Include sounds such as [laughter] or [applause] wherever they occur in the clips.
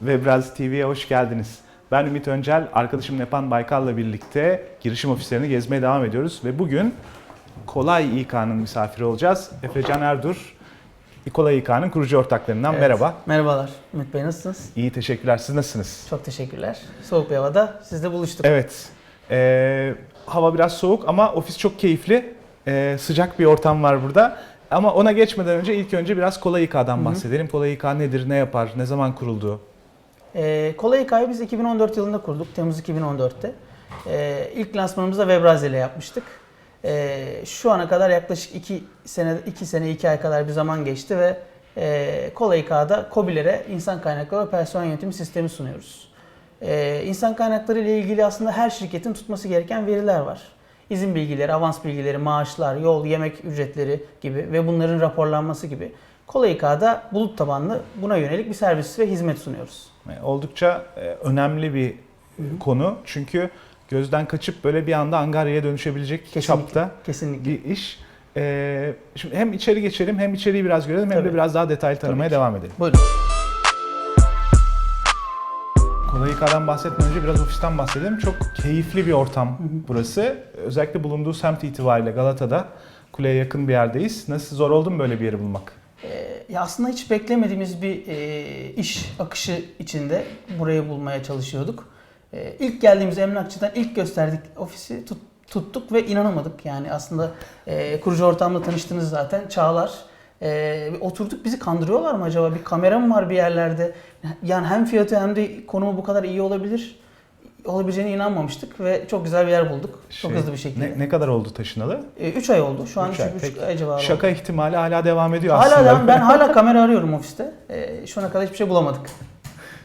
Webraz TV'ye hoş geldiniz. Ben Ümit Öncel, arkadaşım Nepan Baykal'la birlikte girişim ofislerini gezmeye devam ediyoruz. Ve bugün Kolay İK'nın misafiri olacağız. Efecan Erdur, Kolay İK'nın kurucu ortaklarından Evet. merhaba. Merhabalar. Ümit Bey nasılsınız? İyi teşekkürler, siz nasılsınız? Çok teşekkürler. Soğuk bir havada sizle buluştuk. Evet, ee, hava biraz soğuk ama ofis çok keyifli. Ee, sıcak bir ortam var burada. Ama ona geçmeden önce ilk önce biraz Kolay İK'dan bahsedelim. Kolay İK nedir, ne yapar, ne zaman kuruldu? Ee, Kolay Hikaye biz 2014 yılında kurduk. Temmuz 2014'te. Ee, ilk lansmanımızı da Webraz ile yapmıştık. Ee, şu ana kadar yaklaşık 2 sene 2 sene 2 ay kadar bir zaman geçti ve e, Kolay Hikaye'da KOBİ'lere insan kaynakları ve personel yönetimi sistemi sunuyoruz. Ee, insan kaynakları ile ilgili aslında her şirketin tutması gereken veriler var. İzin bilgileri, avans bilgileri, maaşlar, yol, yemek ücretleri gibi ve bunların raporlanması gibi. Kolay İK'da bulut tabanlı buna yönelik bir servis ve hizmet sunuyoruz. E, Oldukça e, önemli bir konu. Çünkü gözden kaçıp böyle bir anda angaryaya dönüşebilecek Kesinlikle. çapta Kesinlikle. bir iş. E, şimdi hem içeri geçelim hem içeriği biraz görelim hem de Tabii. biraz daha detaylı tanımaya devam edelim. Buyurun. Kolay İK'dan bahsetmeden önce biraz ofisten bahsedelim. Çok keyifli bir ortam burası. Özellikle bulunduğu semt itibariyle Galata'da kuleye yakın bir yerdeyiz. Nasıl zor oldu mu böyle bir yeri bulmak? Ya aslında hiç beklemediğimiz bir e, iş akışı içinde burayı bulmaya çalışıyorduk. E, ilk geldiğimiz emlakçıdan ilk gösterdik ofisi tut- tuttuk ve inanamadık. Yani aslında e, kurucu ortamla tanıştınız zaten Çağlar. E, oturduk bizi kandırıyorlar mı acaba? Bir kamera mı var bir yerlerde? Yani hem fiyatı hem de konumu bu kadar iyi olabilir olabileceğine inanmamıştık ve çok güzel bir yer bulduk. çok Şey, hızlı bir şekilde. Ne, ne kadar oldu taşınalı? 3 ay oldu. Şu an Üç 3 ay. ay, civarı oldu. Şaka ihtimali hala devam ediyor Hala aslında. devam- ben hala [laughs] kamera arıyorum ofiste. Ee, şu ana kadar hiçbir şey bulamadık.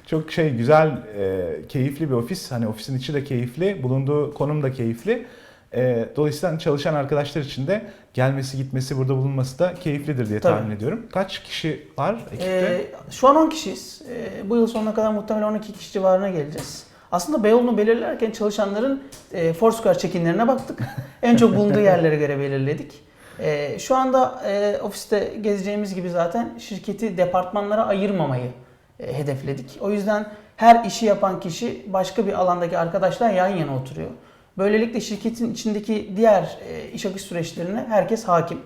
Çok şey güzel, e, keyifli bir ofis. Hani ofisin içi de keyifli, bulunduğu konum da keyifli. E, dolayısıyla çalışan arkadaşlar için de gelmesi gitmesi burada bulunması da keyiflidir diye Tabii. tahmin ediyorum. Kaç kişi var ekipte? Ee, şu an 10 kişiyiz. Ee, bu yıl sonuna kadar muhtemelen 12 kişi civarına geleceğiz. Aslında Beyoğlu'nu belirlerken çalışanların e, Foursquare check-inlerine baktık. en çok bulunduğu [laughs] yerlere göre belirledik. Ee, şu anda e, ofiste gezeceğimiz gibi zaten şirketi departmanlara ayırmamayı e, hedefledik. O yüzden her işi yapan kişi başka bir alandaki arkadaşlar yan yana oturuyor. Böylelikle şirketin içindeki diğer e, iş akış süreçlerine herkes hakim.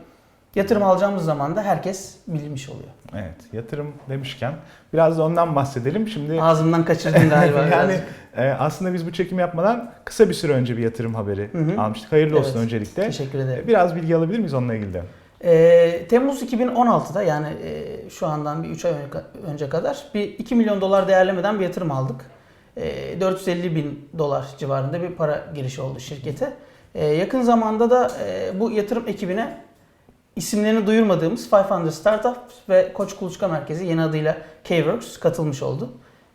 Yatırım alacağımız zaman da herkes bilmiş oluyor. Evet, yatırım demişken biraz da ondan bahsedelim. Şimdi Ağzımdan kaçırdın galiba. [laughs] yani e, aslında biz bu çekimi yapmadan kısa bir süre önce bir yatırım haberi Hı hı. almıştık. Hayırlı olsun Evet. öncelikle. Teşekkür ederim. E, Biraz bilgi alabilir miyiz onunla ilgili de? Ee, Temmuz 2016'da yani e, şu andan bir 3 ay önce- önce kadar bir 2 milyon dolar değerlemeden bir yatırım aldık. E, 450 bin dolar civarında bir para girişi oldu şirkete. E, yakın zamanda da e, bu yatırım ekibine isimlerini duyurmadığımız 500 Startup ve Koç Kuluçka Merkezi yeni adıyla K-Works katılmış oldu.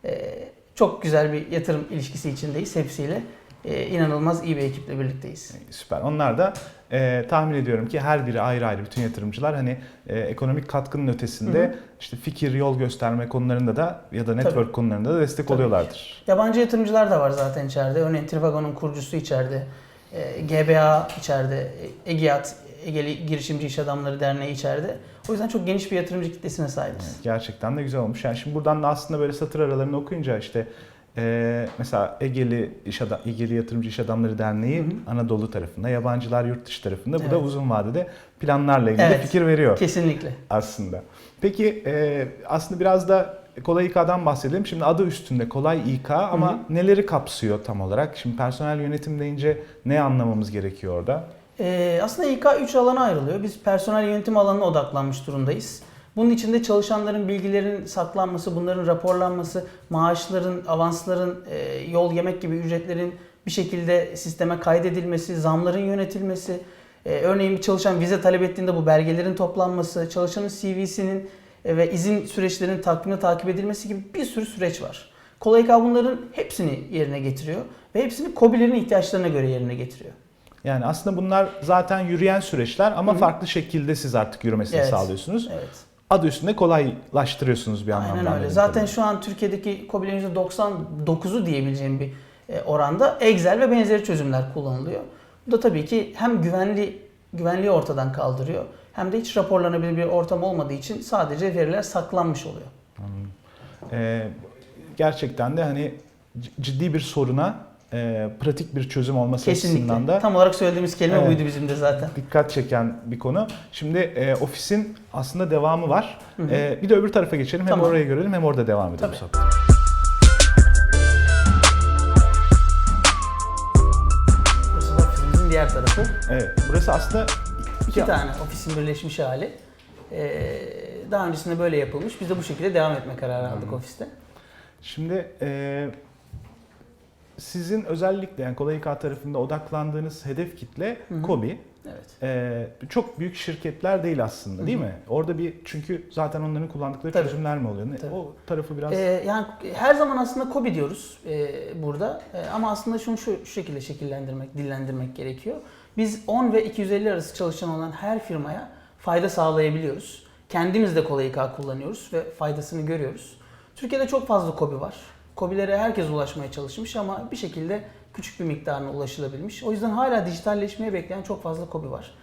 E, çok güzel bir yatırım ilişkisi içindeyiz hepsiyle. E, inanılmaz iyi bir ekiple birlikteyiz. Süper. Onlar da e, tahmin ediyorum ki her biri ayrı ayrı bütün yatırımcılar hani e, ekonomik katkının ötesinde Hı hı. işte fikir, yol gösterme konularında da ya da network konularında da destek Tabii oluyorlardır. Yabancı yatırımcılar da var zaten içeride. Örneğin Trivago'nun kurucusu içeride. e, GBA içeride. e, Egeat, Egeli Girişimci İş Adamları Derneği içeride. O yüzden çok geniş bir yatırımcı kitlesine sahibiz. Gerçekten de güzel olmuş. Yani şimdi buradan da aslında böyle satır aralarını okuyunca işte e, mesela Egeli İş Adam, Egeli Yatırımcı İş Adamları Derneği Hı hı. Anadolu tarafında, yabancılar yurt dışı tarafında. Bu da Evet. uzun vadede planlarla ilgili Evet. fikir veriyor Kesinlikle. aslında. Peki e, aslında biraz da Kolay İK'dan bahsedelim. Şimdi adı üstünde Kolay İK ama Hı hı. neleri kapsıyor tam olarak? Şimdi personel yönetim deyince ne anlamamız gerekiyor orada? Ee, aslında İK 3 alana ayrılıyor. Biz personel yönetim alanına odaklanmış durumdayız. Bunun içinde çalışanların bilgilerin saklanması, bunların raporlanması, maaşların, avansların, e, yol, yemek gibi ücretlerin bir şekilde sisteme kaydedilmesi, zamların yönetilmesi, e, örneğin bir çalışan vize talep ettiğinde bu belgelerin toplanması, çalışanın CV'sinin e, ve izin süreçlerinin takvimine takip edilmesi gibi bir sürü süreç var. Kolay bunların hepsini yerine getiriyor ve hepsini KOBİ'lerin ihtiyaçlarına göre yerine getiriyor. Yani aslında bunlar zaten yürüyen süreçler ama Hı hı. farklı şekilde siz artık yürümesini Evet. sağlıyorsunuz. Evet. Adı üstünde kolaylaştırıyorsunuz bir anlamda. Aynen öyle. Zaten kadarıyla. şu an Türkiye'deki KOBİ'lerin %99'u diyebileceğim bir e, oranda Excel ve benzeri çözümler kullanılıyor. Bu da tabii ki hem güvenli güvenliği ortadan kaldırıyor hem de hiç raporlanabilir bir ortam olmadığı için sadece veriler saklanmış oluyor. Ee, gerçekten de hani ciddi bir soruna e, pratik bir çözüm olması Kesinlikle. açısından da Tam olarak söylediğimiz kelime Evet. buydu bizim de zaten. dikkat çeken bir konu. Şimdi e, ofisin aslında devamı var. Hı hı. E, bir de öbür tarafa geçelim. Hem Tamam. orayı görelim hem orada devam edelim Tabii. Burası ofisimizin diğer tarafı. Evet. Burası aslında İki Ya- tane ofisin birleşmiş hali. Ee, daha öncesinde böyle yapılmış. Biz de bu şekilde devam etme kararı aldık ofiste. Şimdi e, sizin özellikle yani Kolay İK tarafında odaklandığınız hedef kitle Hı hı. KOBİ. Evet. E, çok büyük şirketler değil aslında değil Hı hı. mi? Orada bir çünkü zaten onların kullandıkları Tabii. çözümler mi oluyor? Tabii. O tarafı biraz Ee, yani her zaman aslında KOBİ diyoruz e, burada. E, ama aslında şunu şu, şu şekilde şekillendirmek, dillendirmek gerekiyor. Biz 10 ve 250 arası çalışan olan her firmaya fayda sağlayabiliyoruz. Kendimiz de Kolay İK kullanıyoruz ve faydasını görüyoruz. Türkiye'de çok fazla KOBİ var. KOBİ'lere herkes ulaşmaya çalışmış ama bir şekilde küçük bir miktarına ulaşılabilmiş. O yüzden hala dijitalleşmeye bekleyen çok fazla KOBİ var.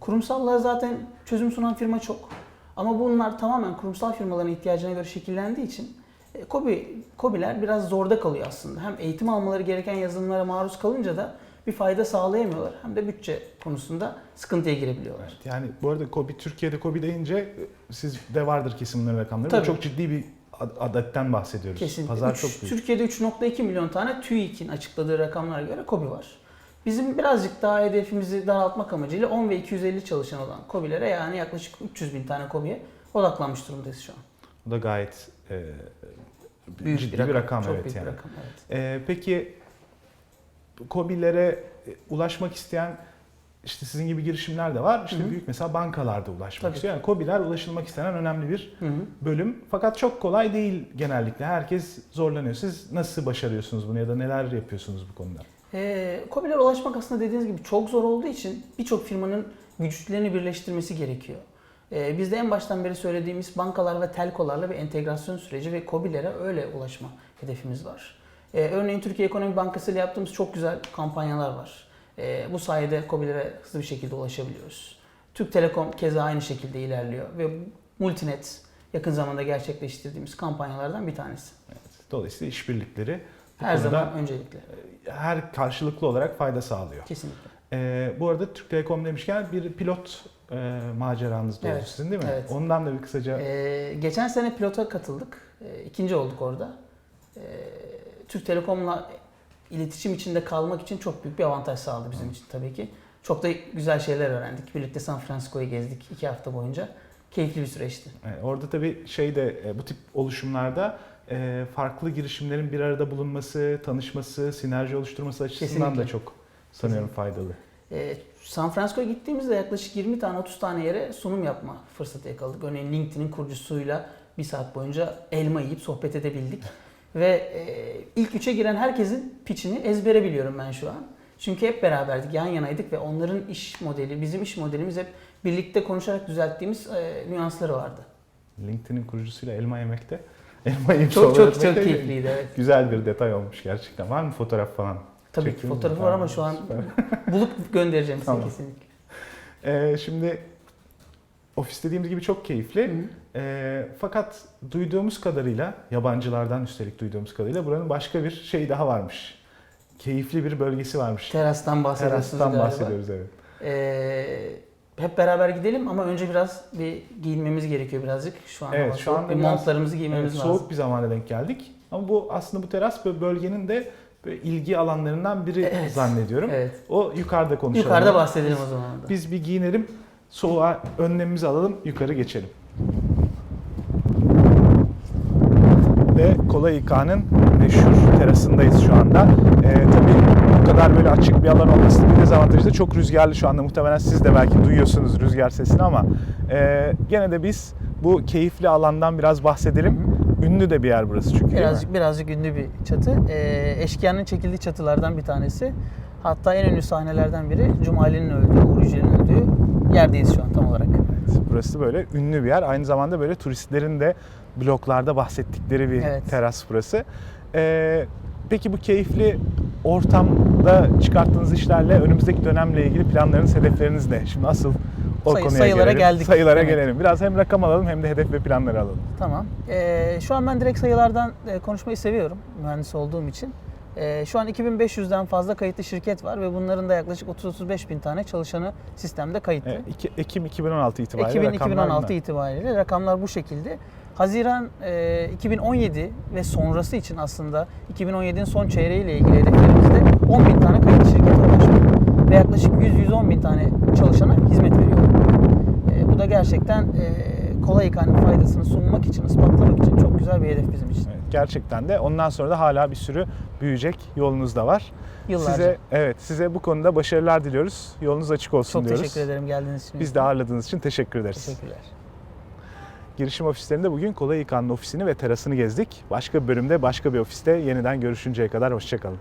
Kurumsallara zaten çözüm sunan firma çok. Ama bunlar tamamen kurumsal firmaların ihtiyacına göre şekillendiği için e, KOBİ, KOBİ'ler biraz zorda kalıyor aslında. Hem eğitim almaları gereken yazılımlara maruz kalınca da bir fayda sağlayamıyorlar. Hem de bütçe konusunda sıkıntıya girebiliyorlar. yani bu arada KOBİ Türkiye'de KOBİ deyince e, sizde vardır kesin bunların rakamları. Tabii. Çok ciddi bir adetten bahsediyoruz. Kesinlikle. Pazar Üç- çok büyük. Türkiye'de 3.2 milyon tane TÜİK'in açıkladığı rakamlara göre KOBİ var. Bizim birazcık daha hedefimizi daraltmak amacıyla 10 ve 250 çalışan olan KOBİ'lere yani yaklaşık 300 bin tane KOBİ'ye odaklanmış durumdayız şu an. Bu da gayet e, Büyük ciddi bir rakam. Çok evet büyük yani. bir rakam. Evet. E, peki KOBİ'lere e, ulaşmak isteyen işte sizin gibi girişimler de var. İşte Hı hı. büyük mesela bankalarda ulaşmak Tabii. istiyor. Yani KOBİ'ler ulaşılmak istenen önemli bir Hı hı. bölüm. Fakat çok kolay değil genellikle. Herkes zorlanıyor. Siz nasıl başarıyorsunuz bunu ya da neler yapıyorsunuz bu konuda? E, KOBİ'lere ulaşmak aslında dediğiniz gibi çok zor olduğu için birçok firmanın güçlerini birleştirmesi gerekiyor. E, biz de en baştan beri söylediğimiz bankalar ve telkolarla bir entegrasyon süreci ve KOBİ'lere öyle ulaşma hedefimiz var. E, örneğin Türkiye Ekonomi Bankası ile yaptığımız çok güzel kampanyalar var. E, bu sayede KOBİ'lere hızlı bir şekilde ulaşabiliyoruz. Türk Telekom keza aynı şekilde ilerliyor ve Multinet yakın zamanda gerçekleştirdiğimiz kampanyalardan bir tanesi. Dolayısıyla işbirlikleri Her zaman öncelikle. her karşılıklı olarak fayda sağlıyor. Kesinlikle. Ee, bu arada Türk Telekom demişken bir pilot e, maceranız da oldu Evet, sizin değil mi? evet. Ondan da bir kısaca Ee, geçen sene pilota katıldık. Ee, ikinci olduk orada. Ee, Türk Telekom'la iletişim içinde kalmak için çok büyük bir avantaj sağladı bizim için tabii ki. Çok da güzel şeyler öğrendik. Birlikte San Francisco'yu gezdik iki hafta boyunca. Keyifli bir süreçti. e, orada tabii şey de e, bu tip oluşumlarda e, farklı girişimlerin bir arada bulunması, tanışması, sinerji oluşturması açısından Kesinlikle. da çok sanıyorum faydalı. Ee, San Francisco'ya gittiğimizde yaklaşık 20 tane 30 tane yere sunum yapma fırsatı yakaladık. Örneğin LinkedIn'in kurucusuyla bir saat boyunca elma yiyip sohbet edebildik. Ve e, ilk üçe giren herkesin pitchini ezbere biliyorum ben şu an. Çünkü hep beraberdik, yan yanaydık ve onların iş modeli, bizim iş modelimiz hep birlikte konuşarak düzelttiğimiz e, nüansları vardı. LinkedIn'in kurucusuyla elma yemekte. [laughs] Elma yiyip Çok çok çok keyifliydi evet. Güzel bir detay olmuş gerçekten. Var mı fotoğraf falan? Tabii ki fotoğrafı var ama şu an bulup göndereceğim size Tamam. kesinlikle. Ee, şimdi ofis dediğimiz gibi çok keyifli. Hı hı. Ee, fakat duyduğumuz kadarıyla, yabancılardan üstelik duyduğumuz kadarıyla buranın başka bir şey daha varmış. Keyifli bir bölgesi varmış. Terastan bahsediyorsunuz Terastan galiba. bahsediyoruz evet. Ee, hep beraber gidelim ama önce biraz bir giyinmemiz gerekiyor birazcık. Şu an Evet, şu soğuk. anda bir biraz- montlarımızı giymemiz Evet, lazım. soğuk bir zamana denk geldik. Ama bu aslında bu teras böyle bölgenin de ilgi alanlarından biri Evet. zannediyorum. Evet. O yukarıda konuşalım. Yukarıda bahsedelim o zaman. da. Biz bir giyinelim, soğuğa önlemimizi alalım, yukarı geçelim. Ve Kolay İK'nın meşhur terasındayız şu anda. Ee, tabii bu kadar böyle açık bir alan olmasının bir dezavantajı da çok rüzgarlı şu anda. Muhtemelen siz de belki duyuyorsunuz rüzgar sesini ama e, gene de biz bu keyifli alandan biraz bahsedelim. Ünlü de bir yer burası çünkü? Birazcık birazcık ünlü bir çatı. Ee, Eşkıyanın çekildiği çatılardan bir tanesi. Hatta en ünlü sahnelerden biri Cumali'nin öldüğü, Uğur Yücel'in öldüğü yerdeyiz şu an tam olarak. Evet, burası böyle ünlü bir yer. Aynı zamanda böyle turistlerin de bloklarda bahsettikleri bir Evet. teras burası. Ee, peki bu keyifli ortamda çıkarttığınız işlerle önümüzdeki dönemle ilgili planlarınız, hedefleriniz ne? Şimdi asıl O Sayı- konuya sayılara gelelim. geldik. Sayılara Evet. gelelim. Biraz hem rakam alalım hem de hedef ve planları alalım. Tamam. Ee, şu an ben direkt sayılardan e, konuşmayı seviyorum mühendis olduğum için. Ee, şu an 2500'den fazla kayıtlı şirket var ve bunların da yaklaşık 30-35 bin tane çalışanı sistemde kayıtlı. Evet, iki- Ekim 2016 itibariyle Ekim rakamlar 2016 bunlar. itibariyle rakamlar bu şekilde. Haziran e, 2017 ve sonrası için aslında 2017'nin son çeyreğiyle ilgili hedeflerimizde 10 bin tane kayıtlı şirkete ulaşmak ve yaklaşık 100-110 bin tane çalışana hizmet veriyor. E, bu da gerçekten e, kolay İK'nın faydasını sunmak için, ispatlamak için çok güzel bir hedef bizim için. Evet, gerçekten de ondan sonra da hala bir sürü büyüyecek yolunuz da var. Yıllarca. Size evet size bu konuda başarılar diliyoruz. Yolunuz açık olsun çok diyoruz. teşekkür ederim geldiğiniz için. Biz de ağırladığınız için teşekkür ederiz. Teşekkürler. Girişim ofislerinde bugün Kolay İK'nın ofisini ve terasını gezdik. Başka bir bölümde başka bir ofiste yeniden görüşünceye kadar hoşçakalın.